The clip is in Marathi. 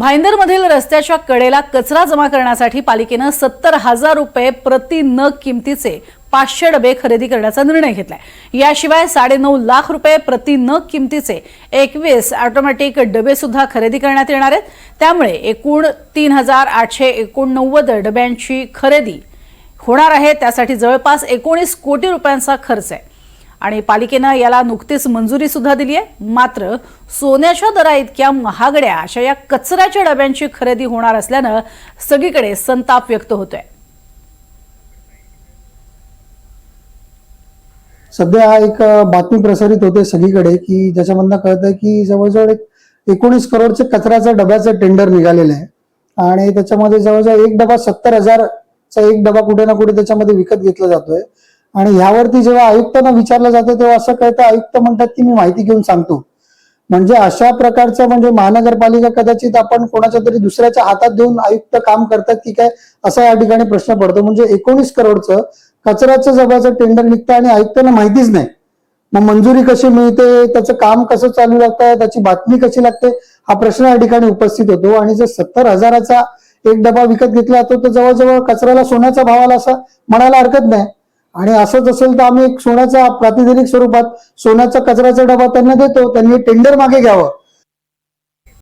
भाईंदरमधील रस्त्याच्या कडेला कचरा जमा करण्यासाठी पालिकेनं सत्तर हजार रुपये प्रति नग किमतीचे पाचशे डबे खरेदी करण्याचा निर्णय घेतलाय. याशिवाय साडेनऊ लाख रुपये प्रति नग किमतीचे एकवीस ऑटोमॅटिक डबे सुद्धा खरेदी करण्यात येणार आहेत. त्यामुळे एकूण तीन हजार आठशे एकोणनव्वद डब्यांची खरेदी होणार आहे. त्यासाठी जवळपास एकोणीस कोटी रुपयांचा खर्च आहे. आणि पालिकेनं याला नुकतीच मंजुरी सुद्धा दिली आहे. मात्र सोन्याच्या दरा इतक्या महागड्या अशा या कचऱ्याच्या डब्यांची खरेदी होणार असल्यानं सगळीकडे संताप व्यक्त होतोय. सध्या एक बातमी प्रसारित होते सगळीकडे की ज्याच्यामधनं कळतंय की जवळजवळ एक एकोणीस करोडचे कचऱ्याचं डब्याचं टेंडर निघालेलं आहे. आणि त्याच्यामध्ये जवळजवळ एक डबा सत्तर हजारचा एक डबा कुठे ना कुठे त्याच्यामध्ये विकत घेतला जातोय. आणि ह्यावरती जेव्हा आयुक्तांना विचारलं जातं तेव्हा असं कळतं आयुक्त म्हणतात की मी माहिती घेऊन सांगतो. म्हणजे अशा प्रकारचं म्हणजे महानगरपालिका कदाचित आपण कोणाच्या तरी दुसऱ्याच्या हातात देऊन आयुक्त काम करतात की काय असा या ठिकाणी प्रश्न पडतो. म्हणजे एकोणीस करोडचं कचऱ्याचं जबाचं टेंडर निघतं आणि आयुक्तांना माहितीच नाही. मग मंजुरी कशी मिळते त्याचं काम कसं चालू लागतं त्याची बातमी कशी लागते हा प्रश्न या ठिकाणी उपस्थित होतो. आणि जर सत्तर हजाराचा एक डबा विकत घेतला जातो तर जवळजवळ कचऱ्याला सोन्याचा भाव आला असा म्हणायला हरकत नाही. आणि असंच असेल तर आम्ही सोन्याच्या सोन्याचा प्रातिनिधिक स्वरूपात सोन्याचा कचऱ्याचा डबा त्यांना देतो त्यांनी टेंडर मागे घ्यावं.